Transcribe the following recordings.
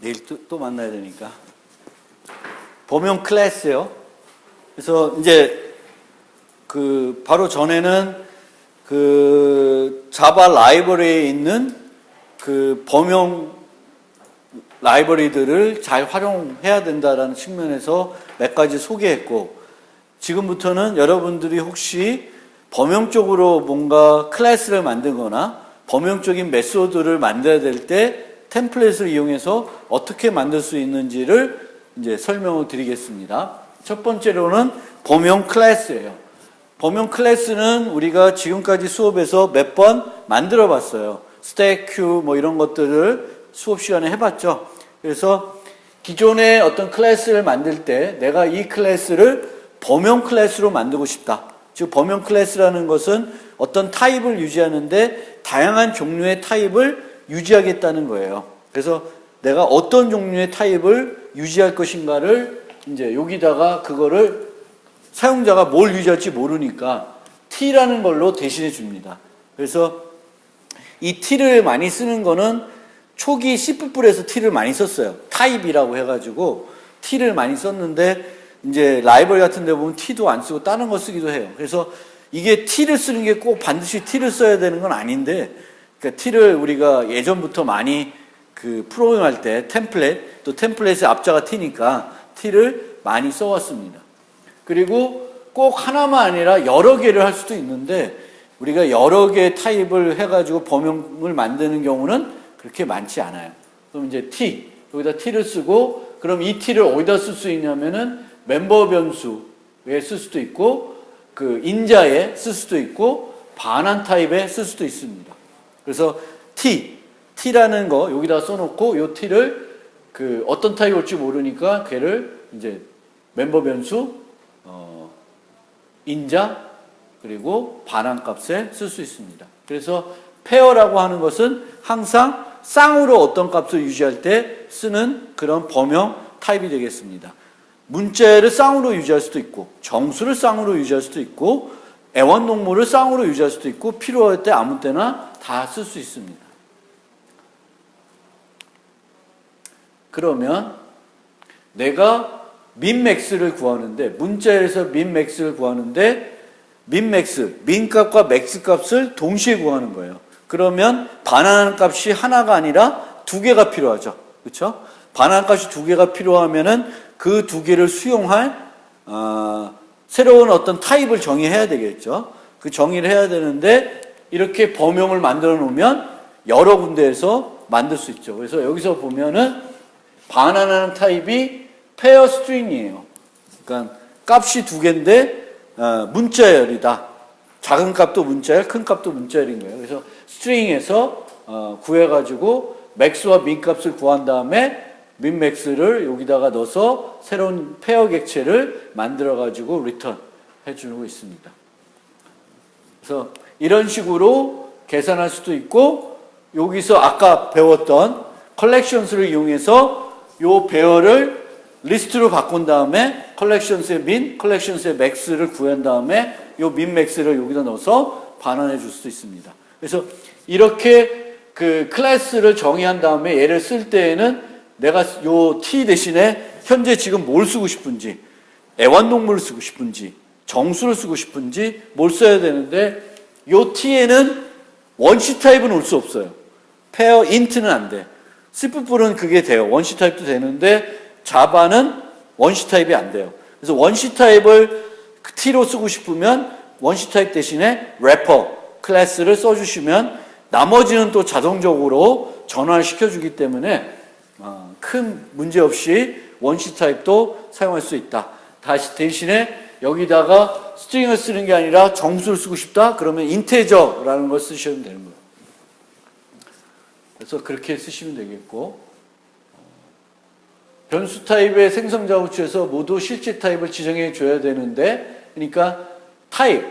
내일 또, 또 만나야 되니까. 범용 클래스요. 그래서 이제 그 바로 전에는 그 자바 라이브러리에 있는 그 범용 라이브러리들을 잘 활용해야 된다라는 측면에서 몇 가지 소개했고 지금부터는 여러분들이 혹시 범용적으로 뭔가 클래스를 만들거나 범용 적인 메소드를 만들어야 될 때 템플릿을 이용해서 어떻게 만들 수 있는지를 이제 설명을 드리겠습니다. 첫 번째로는 범용 클래스예요. 범용 클래스는 우리가 지금까지 수업에서 몇 번 만들어 봤어요. 스택, 큐, 뭐 이런 것들을 수업 시간에 해봤죠. 그래서 기존의 어떤 클래스를 만들 때 내가 이 클래스를 범용 클래스로 만들고 싶다. 즉, 범용 클래스라는 것은 어떤 타입을 유지하는데 다양한 종류의 타입을 유지하겠다는 거예요. 그래서 내가 어떤 종류의 타입을 유지할 것인가를 이제 여기다가 그거를 사용자가 뭘 유지할지 모르니까 t라는 걸로 대신해 줍니다. 그래서 이 t를 많이 쓰는 거는 초기 C++에서 t를 많이 썼어요. 타입이라고 해가지고 t를 많이 썼는데 이제 라이벌 같은 데 보면 t도 안 쓰고 다른 거 쓰기도 해요. 그래서 이게 t를 쓰는 게 꼭 반드시 t를 써야 되는 건 아닌데 그러니까 t를 우리가 예전부터 많이 그 프로그램할 때 템플릿 또 템플릿의 앞자가 t니까 t를 많이 써왔습니다. 그리고 꼭 하나만 아니라 여러 개를 할 수도 있는데 우리가 여러 개의 타입을 해가지고 범용을 만드는 경우는 그렇게 많지 않아요. 그럼 이제 t 여기다 t를 쓰고 그럼 이 t를 어디다 쓸 수 있냐면은 멤버 변수에 쓸 수도 있고 그 인자에 쓸 수도 있고 반환 타입에 쓸 수도 있습니다. 그래서 t t라는 거 여기다 써놓고 요 t를 그 어떤 타입 올지 모르니까 걔를 이제 멤버 변수 어, 인자 그리고 반환 값에 쓸 수 있습니다. 그래서 페어라고 하는 것은 항상 쌍으로 어떤 값을 유지할 때 쓰는 그런 범용 타입이 되겠습니다. 문자를 쌍으로 유지할 수도 있고 정수를 쌍으로 유지할 수도 있고 애완동물을 쌍으로 유지할 수도 있고 필요할 때 아무 때나 다 쓸 수 있습니다. 그러면 내가 민맥스를 구하는데 문자에서 민맥스를 구하는데 민맥스, 민값과 맥스 값을 동시에 구하는 거예요. 그러면 반환 값이 하나가 아니라 두 개가 필요하죠. 그렇죠? 반환 값이 두 개가 필요하면은 그 두 개를 수용할 어, 새로운 어떤 타입을 정의해야 되겠죠. 그 정의를 해야 되는데 이렇게 범용을 만들어 놓으면 여러 군데에서 만들 수 있죠. 그래서 여기서 보면은 반환하는 타입이 페어 스트링이에요. 그러니까 값이 두 개인데 어, 문자열이다. 작은 값도 문자열, 큰 값도 문자열인 거예요. 그래서 스트링에서 어, 구해가지고 맥스와 민 값을 구한 다음에 민 맥스를 여기다가 넣어서 새로운 페어 객체를 만들어 가지고 리턴 해주고 있습니다. 그래서 이런 식으로 계산할 수도 있고 여기서 아까 배웠던 컬렉션스를 이용해서 요 배열을 리스트로 바꾼 다음에 컬렉션스의 민, 컬렉션스의 맥스를 구한 다음에 요 민 맥스를 여기다 넣어서 반환해 줄 수도 있습니다. 그래서 이렇게 그 클래스를 정의한 다음에 얘를 쓸 때에는 내가 요 t 대신에 현재 지금 뭘 쓰고 싶은지 애완동물을 쓰고 싶은지 정수를 쓰고 싶은지 뭘 써야 되는데 요 t에는 원시 타입은 올 수 없어요. 페어 인트는 안 돼. C++은 그게 돼요. 원시 타입도 되는데 자바는 원시 타입이 안 돼요. 그래서 원시 타입을 t로 쓰고 싶으면 원시 타입 대신에 래퍼 클래스를 써주시면 나머지는 또 자동적으로 전환을 시켜주기 때문에 어, 큰 문제 없이 원시 타입도 사용할 수 있다. 다시 대신에 여기다가 스트링을 쓰는 게 아니라 정수를 쓰고 싶다? 그러면 인테저라는 걸 쓰시면 되는 거예요. 그래서 그렇게 쓰시면 되겠고 변수 타입의 생성자 호출에서 모두 실제 타입을 지정해 줘야 되는데 그러니까 타입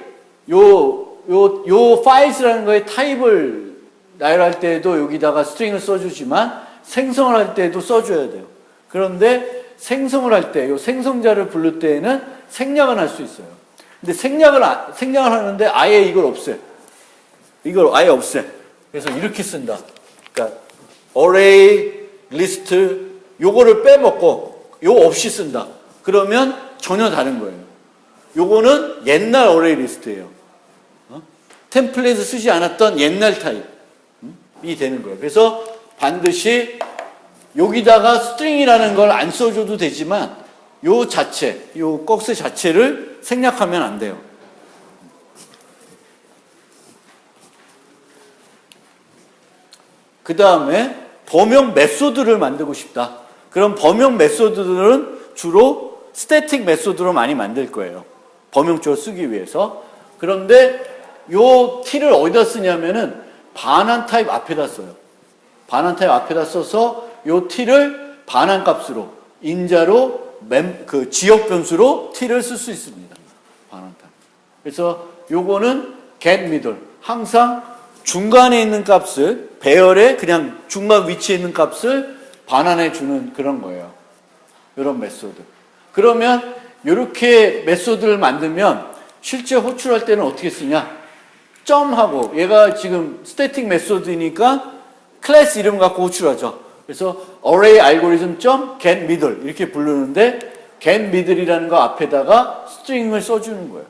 요 요 요 파일스라는 거에 타입을 나열할 때에도 여기다가 스트링을 써주지만 생성을 할 때에도 써줘야 돼요. 그런데 생성을 할 때, 요 생성자를 부를 때에는 생략을 할수 있어요. 근데 생략을, 아- 생략을 하는데 아예 이걸 없애. 이걸 아예 없애. 그래서 이렇게 쓴다. 그러니까 array, list, 요거를 빼먹고 요 없이 쓴다. 그러면 전혀 다른 거예요. 요거는 옛날 어레이 리스트예요. 어? 템플릿을 쓰지 않았던 옛날 타입이 되는 거예요. 그래서 반드시 여기다가 스트링이라는 걸 안 써줘도 되지만 요 자체, 요 꺽쇠 자체를 생략하면 안 돼요. 그 다음에 범용 메소드를 만들고 싶다. 그럼 범용 메소드들은 주로 스태틱 메소드로 많이 만들 거예요. 범용적으로 쓰기 위해서. 그런데 요 t를 어디다 쓰냐면은 반환 타입 앞에다 써요. 반환 타입 앞에다 써서 요 t를 반환 값으로 인자로 mem그 지역 변수로 t를 쓸 수 있습니다. 반환 타입. 그래서 요거는 get middle 항상 중간에 있는 값을 배열의 그냥 중간 위치에 있는 값을 반환해 주는 그런 거예요. 이런 메소드. 그러면 이렇게 메소드를 만들면 실제 호출할 때는 어떻게 쓰냐? 점하고 얘가 지금 스태틱 메소드니까 클래스 이름 갖고 호출하죠. 그래서 array 알고리즘 점 get middle 이렇게 부르는데 get middle이라는 거 앞에다가 스트링을 써주는 거예요.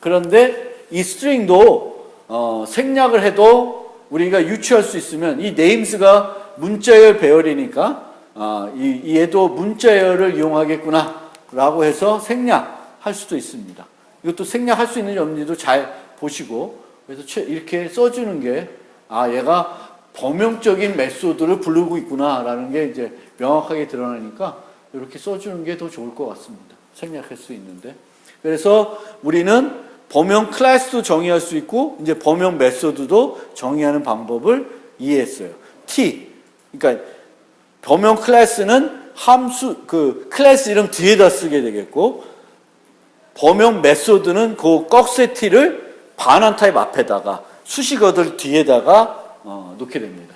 그런데 이 스트링도 어, 생략을 해도 우리가 유추할 수 있으면 이 names가 문자열 배열이니까 아, 이, 얘도 문자열을 이용하겠구나 라고 해서 생략할 수도 있습니다. 이것도 생략할 수 있는지 없는지도 잘 보시고 그래서 최- 이렇게 써주는 게 아 얘가 범용적인 메소드를 부르고 있구나라는 게 이제 명확하게 드러나니까 이렇게 써주는 게 더 좋을 것 같습니다. 생략할 수 있는데 그래서 우리는 범용 클래스도 정의할 수 있고 이제 범용 메소드도 정의하는 방법을 이해했어요. T 그러니까 범용 클래스는 함수 그 클래스 이름 뒤에다 쓰게 되겠고 범용 메소드는 그 꺽쇠 T를 반환 타입 앞에다가 수식어들 뒤에다가 어, 놓게 됩니다.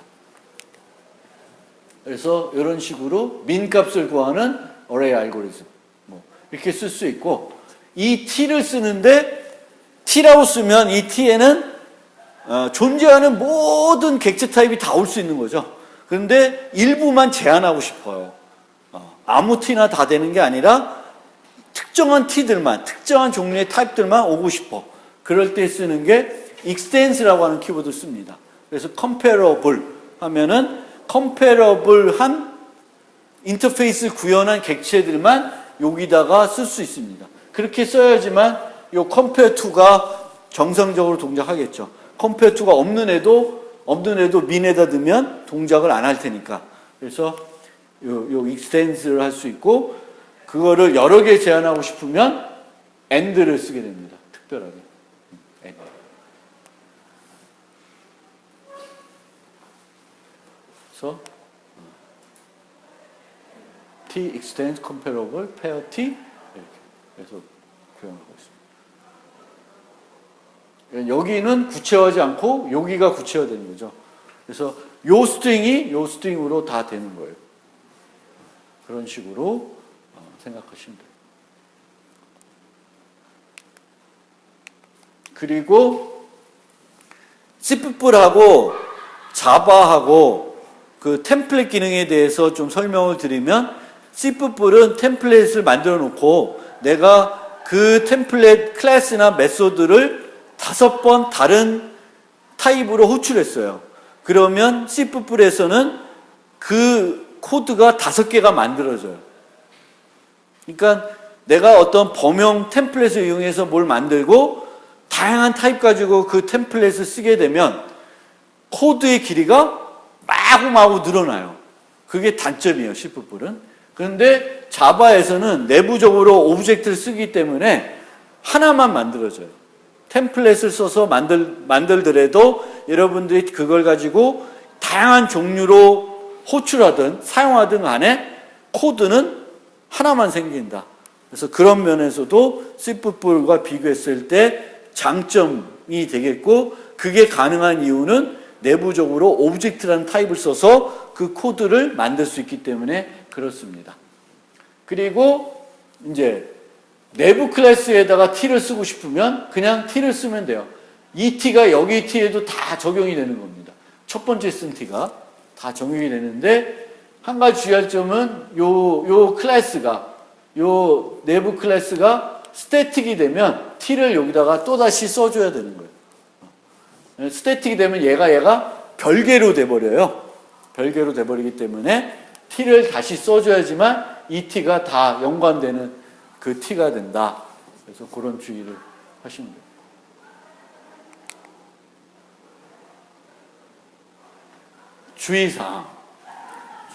그래서 이런 식으로 민값을 구하는 어레이 알고리즘 뭐 이렇게 쓸 수 있고 이 t를 쓰는데 t라고 쓰면 이 t에는 어, 존재하는 모든 객체 타입이 다 올 수 있는 거죠. 그런데 일부만 제한하고 싶어요. 어, 아무 t나 다 되는 게 아니라 특정한 t들만, 특정한 종류의 타입들만 오고 싶어. 그럴 때 쓰는 게 extens라고 하는 키워드를 씁니다. 그래서 comparable 하면은 comparable한 인터페이스 구현한 객체들만 여기다가 쓸 수 있습니다. 그렇게 써야지만 요 compare to가 정상적으로 동작하겠죠. compare to가 없는 애도 없는 애도 민에다 넣으면 동작을 안 할 테니까. 그래서 요, 요 extens를 할 수 있고 그거를 여러 개 제한하고 싶으면 and를 쓰게 됩니다. 특별하게. 그래서 어, t extends comparable pair t 이렇게 해서 표현하고 있습니다. 여기는 구체화하지 않고 여기가 구체화되는 거죠. 그래서 요 스트링이 요 스트링으로 다 되는 거예요. 그런 식으로 어, 생각하시면 돼요. 그리고 C++하고 자바하고 그 템플릿 기능에 대해서 좀 설명을 드리면 C++은 템플릿을 만들어 놓고 내가 그 템플릿 클래스나 메소드를 다섯 번 다른 타입으로 호출했어요. 그러면 C++에서는 그 코드가 다섯 개가 만들어져요. 그러니까 내가 어떤 범용 템플릿을 이용해서 뭘 만들고 다양한 타입 가지고 그 템플릿을 쓰게 되면 코드의 길이가 마구마구 늘어나요. 그게 단점이에요, C++는. 그런데 자바에서는 내부적으로 오브젝트를 쓰기 때문에 하나만 만들어져요. 템플릿을 써서 만들, 만들더라도 여러분들이 그걸 가지고 다양한 종류로 호출하든 사용하든 간에 코드는 하나만 생긴다. 그래서 그런 면에서도 C++과 비교했을 때 장점이 되겠고 그게 가능한 이유는 내부적으로 오브젝트라는 타입을 써서 그 코드를 만들 수 있기 때문에 그렇습니다. 그리고 이제 내부 클래스에다가 t를 쓰고 싶으면 그냥 t를 쓰면 돼요. 이 t가 여기 t에도 다 적용이 되는 겁니다. 첫 번째 쓴 t가 다 적용이 되는데 한 가지 주의할 점은 요, 요 클래스가, 요 내부 클래스가 스태틱이 되면 t를 여기다가 또 다시 써줘야 되는 거예요. 어. 스태틱이 되면 얘가 얘가 별개로 돼버려요. 별개로 돼버리기 때문에 t를 다시 써줘야지만 이 t가 다 연관되는 그 t가 된다. 그래서 그런 주의를 하시면 돼요. 주의사항.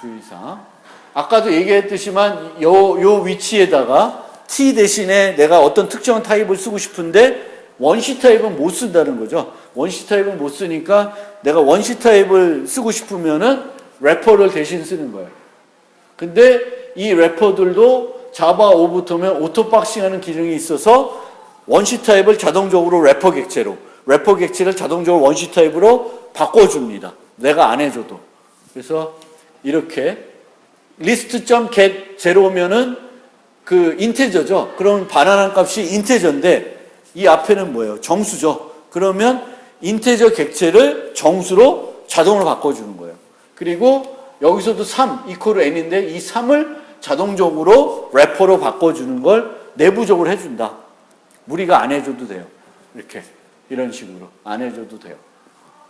주의사항. 아까도 얘기했듯이만 요, 요 위치에다가 t 대신에 내가 어떤 특정한 타입을 쓰고 싶은데 원시 타입은 못 쓴다는 거죠. 원시 타입은 못 쓰니까 내가 원시 타입을 쓰고 싶으면은 래퍼를 대신 쓰는 거예요. 근데 이 래퍼들도 자바 5부터면 오토박싱 하는 기능이 있어서 원시 타입을 자동적으로 래퍼 객체로, 래퍼 객체를 자동적으로 원시 타입으로 바꿔줍니다. 내가 안 해줘도. 그래서 이렇게 list.get 제로면은 그 인테저죠. 그럼 바나나 값이 인테저인데 이 앞에는 뭐예요? 정수죠. 그러면 인테저 객체를 정수로 자동으로 바꿔주는 거예요. 그리고 여기서도 3 이코르 n인데 이 3을 자동적으로 래퍼로 바꿔주는 걸 내부적으로 해준다. 우리가 안 해줘도 돼요. 이렇게 이런 식으로 안 해줘도 돼요.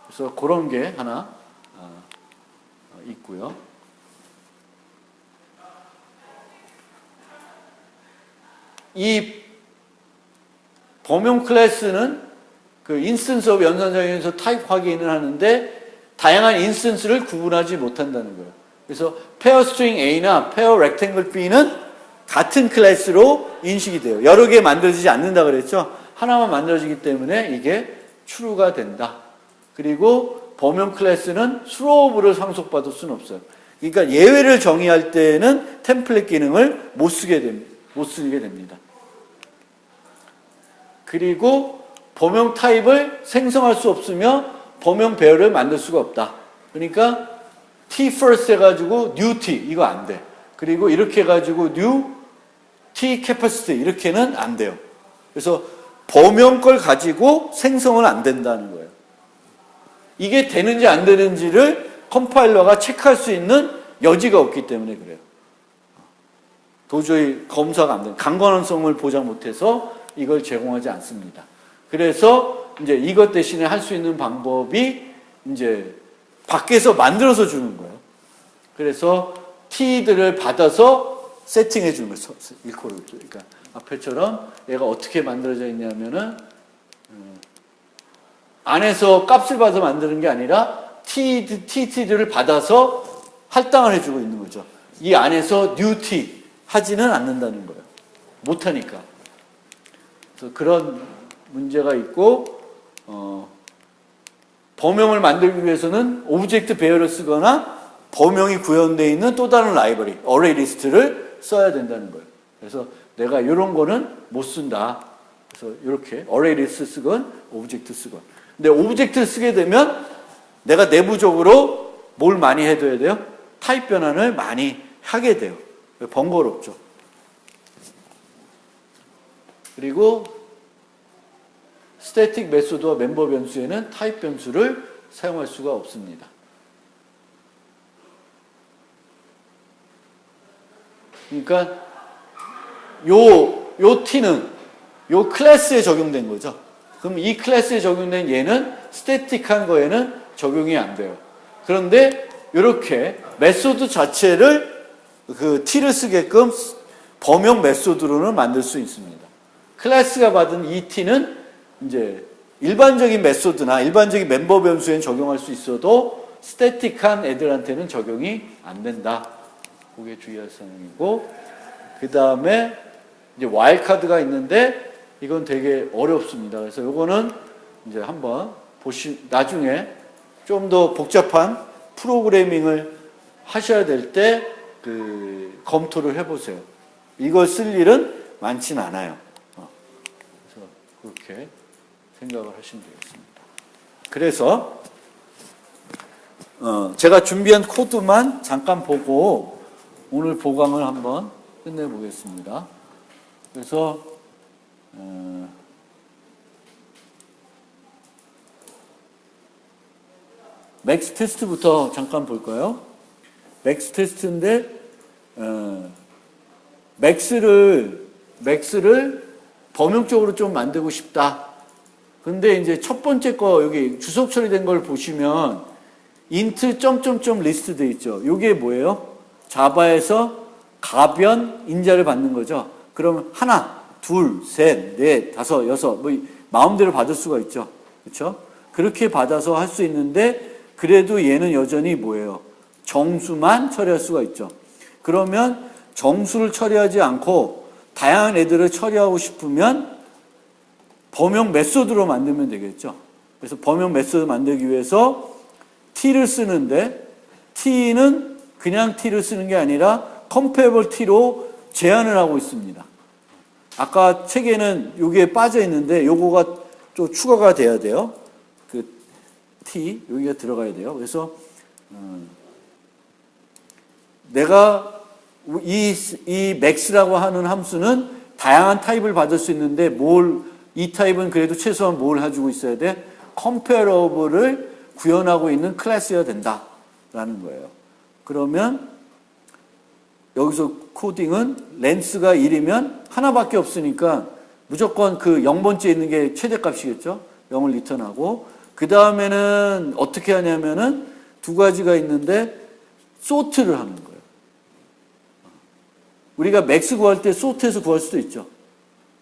그래서 그런 게 하나 어, 있고요. 이 범용 클래스는 그 인스턴스 오브 연산장에서 타입 확인을 하는데 다양한 인스턴스를 구분하지 못한다는 거예요. 그래서 페어 스트링 A나 페어 렉탱글 B는 같은 클래스로 인식이 돼요. 여러 개 만들어지지 않는다 그랬죠. 하나만 만들어지기 때문에 이게 true가 된다. 그리고 범용 클래스는 수로브를 상속받을 수는 없어요. 그러니까 예외를 정의할 때는 템플릿 기능을 못 쓰게 됩니다. 못 쓰게 됩니다. 그리고 범용 타입을 생성할 수 없으며 범용 배열을 만들 수가 없다. 그러니까 t first 해가지고 new t 이거 안 돼. 그리고 이렇게 해가지고 new t capacity 이렇게는 안 돼요. 그래서 범용 걸 가지고 생성은 안 된다는 거예요. 이게 되는지 안 되는지를 컴파일러가 체크할 수 있는 여지가 없기 때문에 그래요. 도저히 검사가 안 되는 강건성을 보장 못해서 이걸 제공하지 않습니다. 그래서 이제 이것 대신에 할 수 있는 방법이 이제 밖에서 만들어서 주는 거예요. 그래서 T들을 받아서 세팅해 주는 거예요. 일코를. 그러니까 앞에처럼 얘가 어떻게 만들어져 있냐면은 음, 안에서 값을 받아 만드는 게 아니라 T, TT들을 받아서 할당을 해주고 있는 거죠. 이 안에서 T 하지는 않는다는 거예요. 못하니까. 그래서 그런 문제가 있고 어, 범용을 만들기 위해서는 오브젝트 배열을 쓰거나 범용이 구현되어 있는 또 다른 라이브러리, 어레이 리스트를 써야 된다는 거예요. 그래서 내가 이런 거는 못 쓴다. 그래서 이렇게 어레이 리스트 쓰건 오브젝트 쓰건. 근데 오브젝트를 쓰게 되면 내가 내부적으로 뭘 많이 해둬야 돼요? 타입 변환을 많이 하게 돼요. 번거롭죠. 그리고 스태틱 메소드와 멤버 변수에는 타입 변수를 사용할 수가 없습니다. 그러니까 요, 요 t는 요 클래스에 적용된 거죠. 그럼 이 클래스에 적용된 얘는 스태틱한 거에는 적용이 안 돼요. 그런데 이렇게 메소드 자체를 그 t를 쓰게끔 범용 메소드로는 만들 수 있습니다. 클래스가 받은 이 t는 이제 일반적인 메소드나 일반적인 멤버 변수에 적용할 수 있어도 스태틱한 애들한테는 적용이 안 된다. 그게 주의할 사항이고 그 다음에 이제 와일 카드가 있는데 이건 되게 어렵습니다. 그래서 이거는 이제 한번 보시 나중에 좀 더 복잡한 프로그래밍을 하셔야 될 때 그 검토를 해보세요. 이걸 쓸 일은 많진 않아요. 그렇게 생각을 하시면 되겠습니다. 그래서 어, 제가 준비한 코드만 잠깐 보고 오늘 보강을 한번 끝내보겠습니다. 그래서 어, 맥스 테스트부터 잠깐 볼까요? 맥스 테스트인데 어, 맥스를 맥스를 범용적으로 좀 만들고 싶다. 근데 이제 첫 번째 거 여기 주석 처리된 걸 보시면 int 점점점 리스트 돼 있죠. 이게 뭐예요? 자바에서 가변 인자를 받는 거죠. 그러면 하나, 둘, 셋, 넷, 다섯, 여섯 뭐 마음대로 받을 수가 있죠. 그렇죠? 그렇게 받아서 할 수 있는데 그래도 얘는 여전히 뭐예요? 정수만 처리할 수가 있죠. 그러면 정수를 처리하지 않고 다양한 애들을 처리하고 싶으면 범용 메소드로 만들면 되겠죠. 그래서 범용 메소드 만들기 위해서 t를 쓰는데 t는 그냥 t를 쓰는 게 아니라 컴페어블 t로 제한을 하고 있습니다. 아까 책에는 여기에 빠져 있는데 요거가 또 추가가 돼야 돼요. 그 t 여기가 들어가야 돼요. 그래서 음, 내가 이, 이 max라고 하는 함수는 다양한 타입을 받을 수 있는데 뭘, 이 타입은 그래도 최소한 뭘 가지고 있어야 돼? 컴페어러블을 구현하고 있는 클래스여야 된다 라는 거예요. 그러면 여기서 코딩은 렌스가 1이면 하나밖에 없으니까 무조건 그 0번째 있는 게 최대값이겠죠? 0을 리턴하고 그 다음에는 어떻게 하냐면은 두 가지가 있는데 소트를 하는 거예요. 우리가 맥스 구할 때 소트해서 구할 수도 있죠.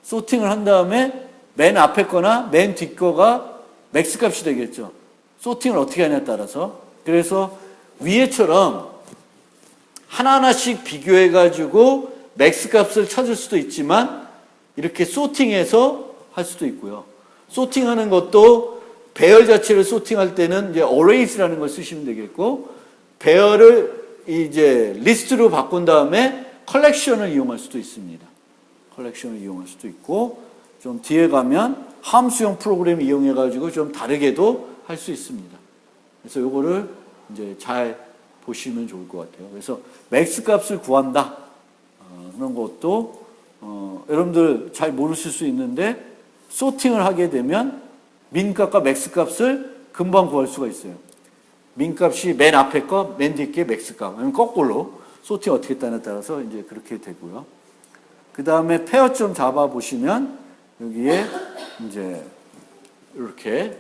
소팅을 한 다음에 맨 앞에 거나 맨 뒷 거가 맥스 값이 되겠죠. 소팅을 어떻게 하냐에 따라서. 그래서 위에처럼 하나하나씩 비교해가지고 맥스 값을 찾을 수도 있지만 이렇게 소팅해서 할 수도 있고요. 소팅하는 것도 배열 자체를 소팅할 때는 이제 arrays라는 걸 쓰시면 되겠고 배열을 이제 리스트로 바꾼 다음에 컬렉션을 이용할 수도 있습니다. 컬렉션을 이용할 수도 있고 좀 뒤에 가면 함수형 프로그램 이용해 가지고 좀 다르게도 할 수 있습니다. 그래서 요거를 이제 잘 보시면 좋을 것 같아요. 그래서 맥스 값을 구한다. 어, 그런 것도 어, 여러분들 잘 모르실 수 있는데 소팅을 하게 되면 민 값과 맥스 값을 금방 구할 수가 있어요. 민 값이 맨 앞에 거, 맨 뒤에 게 맥스 값. 아니면 거꾸로 소팅 어떻게 했다에 따라서 이제 그렇게 되고요. 그 다음에 페어점 잡아 보시면 여기에 이제 이렇게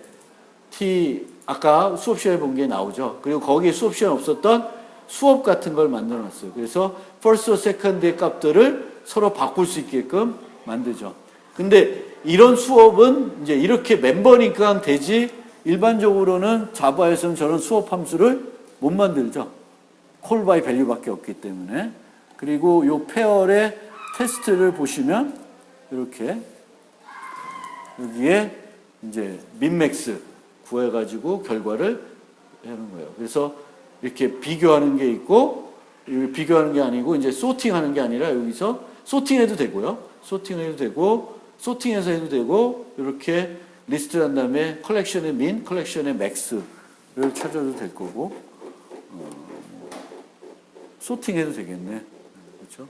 T 아까 수업 시간에 본 게 나오죠. 그리고 거기에 수업 시간에 없었던 수업 같은 걸 만들어 놨어요. 그래서 first, second의 값들을 서로 바꿀 수 있게끔 만들죠. 근데 이런 수업은 이제 이렇게 멤버니까 되지 일반적으로는 자바에서는 저런 수업 함수를 못 만들죠. 콜 바이 밸류밖에 없기 때문에 그리고 요 페어의 테스트를 보시면 이렇게 여기에 이제 민맥스 구해가지고 결과를 하는 거예요. 그래서 이렇게 비교하는 게 있고 비교하는 게 아니고 이제 소팅하는 게 아니라 여기서 소팅해도 되고요. 소팅해도 되고 소팅해서 해도 되고 이렇게 리스트를 한 다음에 컬렉션의 민, 컬렉션의 맥스를 찾아도 될 거고 어, 소팅해도 되겠네. 그렇죠?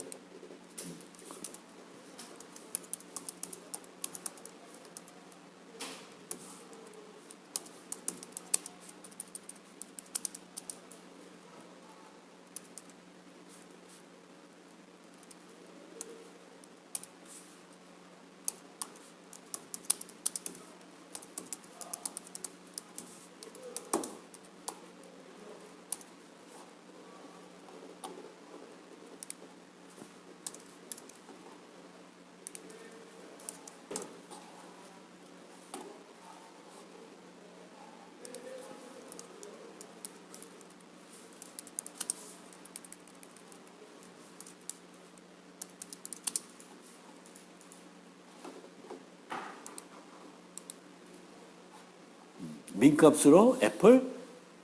민 값으로 애플,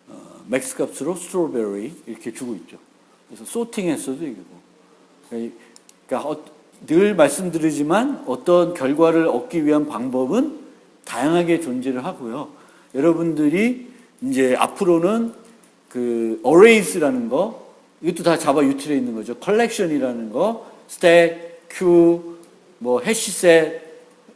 어, 맥스 값으로 스트로베리 이렇게 주고 있죠. 그래서 소팅했어도 이기고. 그러니까 어, 늘 말씀드리지만 어떤 결과를 얻기 위한 방법은 다양하게 존재를 하고요. 여러분들이 이제 앞으로는 그 arrays라는 거 이것도 다 자바 유틸에 있는 거죠. 컬렉션이라는 거, 스택, 큐, 뭐 해시셋,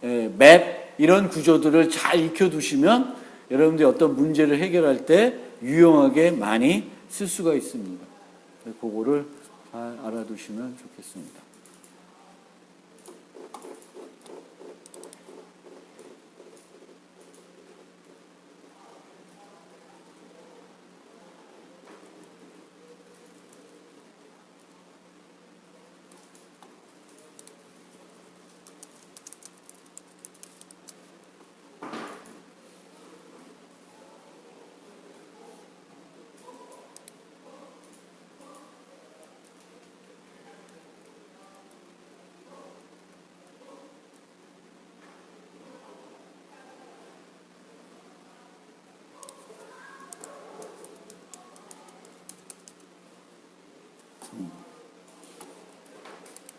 맵 이런 구조들을 잘 익혀 두시면 여러분들이 어떤 문제를 해결할 때 유용하게 많이 쓸 수가 있습니다. 그거를 잘 알아두시면 좋겠습니다.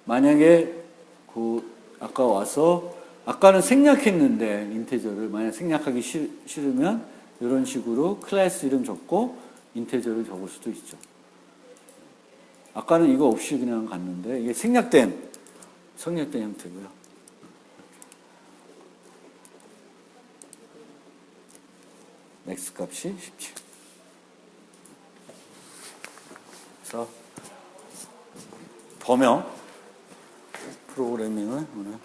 만약에 그 아까 와서 아까는 생략했는데 인테저를 만약 생략하기 싫, 싫으면 이런 식으로 클래스 이름 적고 인테저를 적을 수도 있죠. 아까는 이거 없이 그냥 갔는데 이게 생략된 생략된 형태고요. 맥스 값이 17. 그래서 범용 프로그래밍을 오늘